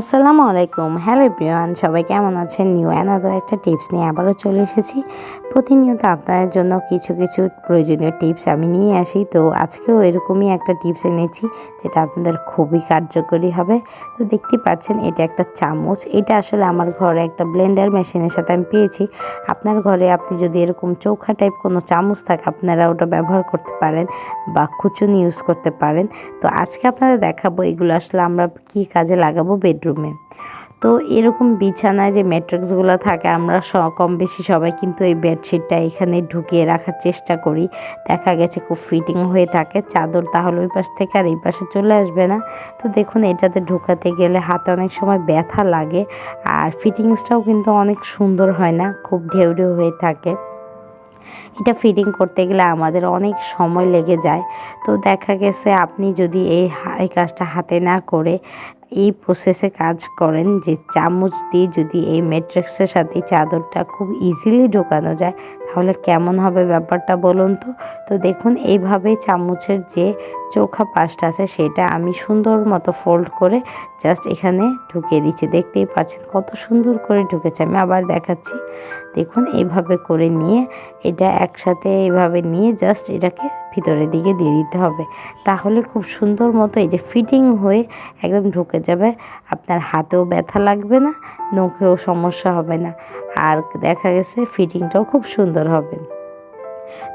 আসসালামু আলাইকুম। Hello everyone সবাই কেমন আছেন? নিউ অ্যানাদার একটা টিপস নিয়ে আবারও চলে এসেছি। প্রতিনিয়ত আপনাদের জন্য কিছু কিছু প্রয়োজনীয় টিপস আমি নিয়ে আসি। তো আজকেও এরকমই একটা টিপস এনেছি, যেটা আপনাদের খুবই কার্যকরী হবে। তো দেখতে পাচ্ছেন, এটা একটা চামচ। এটা আসলে আমার ঘরে একটা ব্লেন্ডার মেশিনের সাথে আমি পেয়েছি। আপনার ঘরে আপনি যদি এরকম চৌখা টাইপ কোনো চামচ থাকে, আপনারা ওটা ব্যবহার করতে পারেন বা খুচুনি ইউজ করতে পারেন। তো আজকে আপনাদের দেখাবো, এগুলো আসলে আমরা কি কাজে লাগাবো বেডরুমে তো এরকম বিছানায় যে ম্যাট্রিক্সগুলো থাকে, আমরা কম বেশি সবাই কিন্তু এই বেডশিটটা এখানে ঢুকিয়ে রাখার চেষ্টা করি। দেখা গেছে খুব ফিটিং হয়ে থাকে, চাদর তাহলে ওই পাশ থেকে আর এই পাশে চলে আসবে না। তো দেখুন, এটাতে ঢুকাতে গেলে হাতে অনেক সময় ব্যথা লাগে, আর ফিটিংসটাও কিন্তু অনেক সুন্দর হয় না, খুব ঢেউ ঢেউ হয়ে থাকে। এটা ফিটিং করতে গেলে আমাদের অনেক সময় লেগে যায়। তো দেখা গেছে আপনি যদি এই এই কাজটা হাতে না করে এই প্রসেসে কাজ করেন যে চামচ দিয়ে যদি এই ম্যাট্রিক্সের সাথে চাদরটা খুব ইজিলি ঢোকানো যায়, তাহলে কেমন হবে ব্যাপারটা বলুন তো? তো দেখুন, এইভাবে চামচের যে চোখা পাশটা আছে, সেটা আমি সুন্দর মতো ফোল্ড করে জাস্ট এখানে ঢুকিয়ে দিচ্ছি। দেখতেই পাচ্ছেন কত সুন্দর করে ঢুকেছে। আমি আবার দেখাচ্ছি। দেখুন, এইভাবে করে নিয়ে এটা একসাথে এইভাবে নিয়ে জাস্ট এটাকে ভিতরের দিকে দিয়ে দিতে হবে। তাহলে খুব সুন্দর মতো এই যে ফিটিং হয়ে একদম ঢুকে যাবে, আপনার হাতেও ব্যথা লাগবে না, নখেও সমস্যা হবে না। আর দেখা গেছে ফিটিংটাও খুব সুন্দর হবে।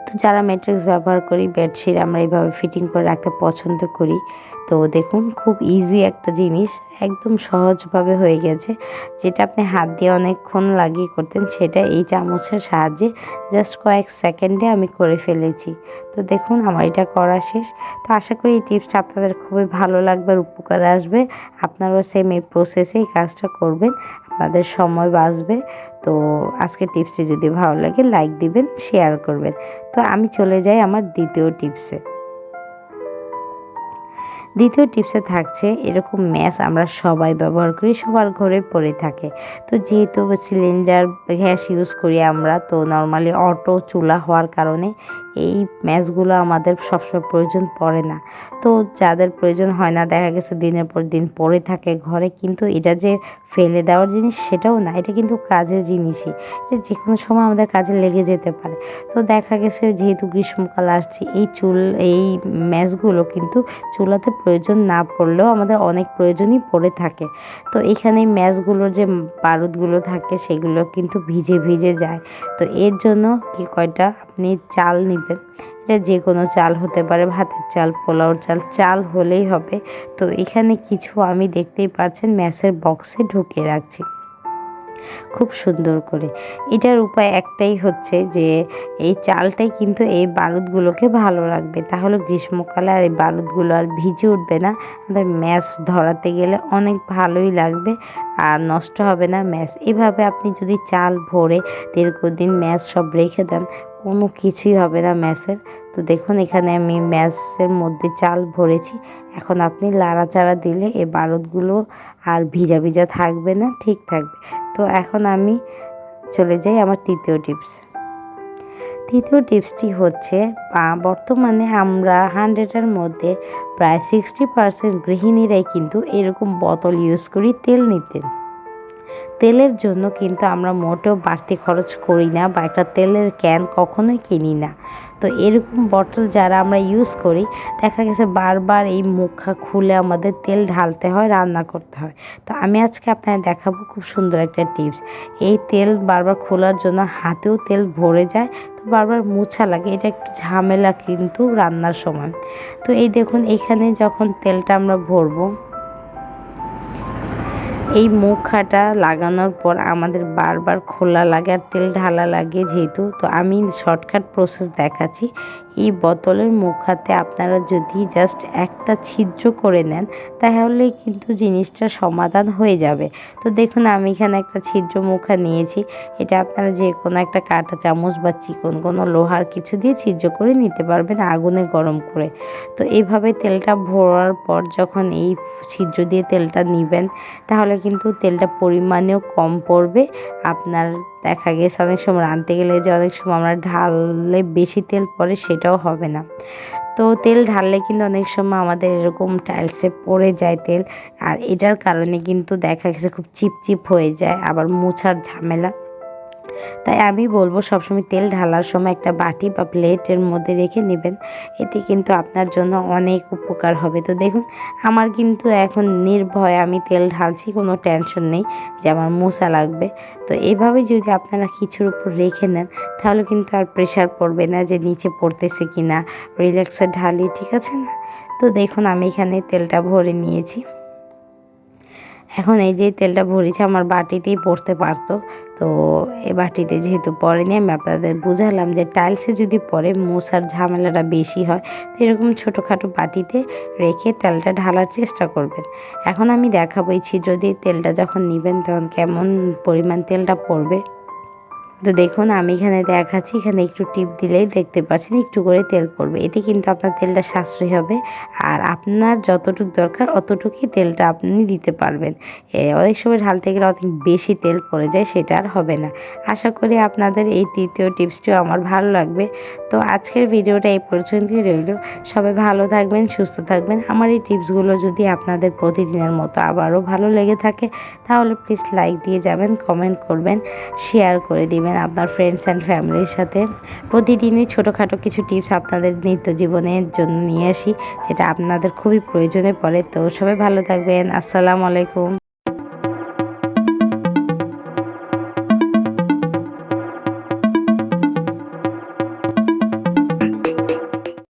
তো যারা ম্যাট্রিক্স ব্যবহার করি, বেডশিট আমরা এইভাবে ফিটিং করে রাখতে পছন্দ করি, তো দেখুন খুব ইজি একটা জিনিস, একদম সহজভাবে হয়ে গেছে। যেটা আপনি হাত দিয়ে অনেকক্ষণ লাগিয়ে করতেন, সেটা এই চামচের সাহায্যে জাস্ট কয়েক সেকেন্ডে আমি করে ফেলেছি। তো দেখুন আমার এটা করা শেষ। তো আশা করি এই টিপসটা আপনাদের খুবই ভালো লাগবে আর উপকারে আসবে। আপনারাও সেম এই প্রসেসে এই কাজটা করবেন, আপনাদের সময় বাঁচবে। তো আজকে টিপসটি যদি ভালো লাগে লাইক দিবেন শেয়ার করবেন। তো আমি চলে যাই আমার দ্বিতীয় টিপসে। দ্বিতীয় টিপসে থাকছে, এরকম ম্যাচ আমরা সবাই ব্যবহার করি, সবার ঘরে পড়ে থাকে। তো যেহেতু সিলিন্ডার গ্যাস ইউজ করি আমরা, তো নর্মালি অটো চুলা হওয়ার কারণে এই ম্যাচগুলো আমাদের সবসময় প্রয়োজন পড়ে না। তো যাদের প্রয়োজন হয় না, দেখা গেছে দিনের পর দিন পড়ে থাকে ঘরে, কিন্তু এটা যে ফেলে দেওয়ার জিনিস সেটাও না, এটা কিন্তু কাজের জিনিসই। এটা যে কোনো সময় আমাদের কাজে লেগে যেতে পারে। তো দেখা গেছে যেহেতু গ্রীষ্মকাল আসছে, এই চুল, এই ম্যাচগুলো কিন্তু চুলাতে প্রয়োজন না পড়লেও আমাদের অনেক প্রয়োজনই পড়ে থাকে। তো এখানে ম্যাচগুলোর যে বারুদগুলো থাকে, সেগুলো কিন্তু ভিজে ভিজে যায়। তো এর জন্য কি কয়টা আপনি চাল নেবেন। এটা যে কোনো চাল হতে পারে, ভাতের চাল, পোলাওর চাল চাল হলেই হবে। তো এখানে কিছু আমি দেখতেই পাচ্ছেন ম্যাচের বক্সে ঢুকিয়ে রাখছি। খুব সুন্দর করে। এটার উপায় একটাই হচ্ছে যে, এই চালটাই কিন্তু এই বারুদগুলোকে ভালো রাখবে। তাহলে গ্রীষ্মকালে আর এই বারুদগুলো আর ভিজে উঠবে না। আমাদের ম্যাচ ধরাতে গেলে অনেক ভালোই লাগবে আর নষ্ট হবে না ম্যাচ এভাবে আপনি যদি চাল ভরে দীর্ঘদিন ম্যাচ সব রেখে দেন কোনো কিছুই হবে না ম্যাচের। তো দেখুন, এখানে আমি ম্যাচের মধ্যে চাল ভরেছি। এখন আপনি লাড়াচাড়া দিলে এই বারুদগুলো আর ভিজা ভিজা থাকবে না, ঠিক থাকবে। তো এখন আমি চলে যাই আমার তৃতীয় টিপস। তৃতীয় টিপসটি হচ্ছে বর্তমানে আমরা হান্ড্রেডের মধ্যে প্রায় সিক্সটি পার্সেন্ট গৃহিণীরাই কিন্তু এরকম বোতল ইউজ করি তেল নিতে। তেলের জন্য কিন্তু আমরা মোটেও বাড়তি খরচ করি না বা একটা তেলের ক্যান কখনোই কিনি না। তো এরকম বটল যারা আমরা ইউজ করি, দেখা গেছে বারবার এই মুখা খুলে আমাদের তেল ঢালতে হয়, রান্না করতে হয়। তো আমি আজকে আপনাদের দেখাবো খুব সুন্দর একটা টিপস এই তেল বারবার খোলার জন্য হাতেও তেল ভরে যায়, তো বারবার মুছা লাগে, এটা একটু ঝামেলা কিন্তু রান্নার সময়। তো এই দেখুন, এখানে যখন তেলটা আমরা ভরবো এই মুখাটা লাগানোর পর আমাদের বারবার খোলা লাগে আর তেল ঢালা লাগে যেহেতু, তো আমি শর্টকাট প্রসেস দেখাচ্ছি। এই বোতলের মুখাতে আপনারা যদি জাস্ট একটা ছিদ্র করে নেন, তাহলে কিন্তু জিনিসটা সমাধান হয়ে যাবে। তো দেখুন, আমি এখানে একটা ছিদ্র মুখা নিয়েছি। এটা আপনারা যে কোনো একটা কাঁটা চামচ বা চিকন কোনো লোহার কিছু দিয়ে ছিদ্র করে নিতে পারবেন আগুনে গরম করে। তো এইভাবে তেলটা ভরার পর যখন এই ছিদ্র দিয়ে তেলটা নিবেন, তাহলে কিন্তু তেলটা পরিমাণেও কম পড়বে। আপনার দেখা গেছে অনেক সময় রাঁধতে গেলে যে অনেক সময় আমরা ঢাললে বেশি তেল পড়ে সেটাও হবে না। তো তেল ঢাললে কিন্তু অনেক সময় আমাদের এরকম টাইলসে পড়ে যায় তেল। আর এটার কারণে কিন্তু দেখা গেছে খুব চিপচিপ হয়ে যায়, আবার মোছার ঝামেলা। তাই আমি বলব সবসময় তেল ঢালার সময় একটা বাটি বা প্লেটের মধ্যে রেখে নেবেন। এতে কিন্তু আপনার জন্য অনেক উপকার হবে। তো দেখুন, আমার কিন্তু এখন নির্ভয় আমি তেল ঢালছি, কোনো টেনশন নেই যে আমার মশা লাগবে। তো এভাবে যদি আপনারা কিছুর উপর রেখে নেন, তাহলে কিন্তু আর প্রেশার পড়বে না যে নিচে পড়তেছে কি না রিল্যাক্সে ঢালি, ঠিক আছে না? তো দেখুন, আমি এখানে তেলটা ভরে নিয়েছি। এখন এই যে তেলটা ভরেছে আমার বাটিতেই পড়তে পারতো। তো এ বাটিতে যেহেতু পড়েনি, আমি আপনাদের বুঝালাম যে টাইলসে যদি পরে মশার ঝামেলাটা বেশি হয়, তো এরকম ছোটোখাটো বাটিতে রেখে তেলটা ঢালার চেষ্টা করবেন। এখন আমি দেখাবো এই ছিদ্র দিয়ে তেলটা যখন নেবেন, তখন কেমন পরিমাণ তেলটা পড়বে। তো দেখুন, আমি এখানে দেখাচ্ছি, এখানে একটু টিপ দিলেই দেখতে পাচ্ছেন একটু করে তেল পড়বে। এতে কিন্তু আপনার তেলটা সাশ্রয়ী হবে আর আপনার যতটুকু দরকার অতটুকুই তেলটা আপনি দিতে পারবেন। অনেক সময় ঢালতে গেলে অনেক বেশি তেল পড়ে যায়, সেটা আর হবে না। আশা করি আপনাদের এই তৃতীয় টিপসটিও আমার ভালো লাগবে। তো আজকের ভিডিওটা এই পর্যন্তই রইল। সবাই ভালো থাকবেন, সুস্থ থাকবেন। আমার এই টিপসগুলো যদি আপনাদের প্রতিদিনের মতো আবারও ভালো লেগে থাকে, তাহলে প্লিজ লাইক দিয়ে যাবেন, কমেন্ট করবেন, শেয়ার করে দিবেন। আপনার ফ্রেন্ডস অ্যান্ড ফ্যামিলির সাথে। প্রতিদিনই ছোটোখাটো কিছু টিপস আপনাদের নিত্য জীবনের জন্য নিয়ে আসি, যেটা আপনাদের খুবই প্রয়োজনে পড়ে। তো সবাই ভালো থাকবেন। আসসালামু আলাইকুম।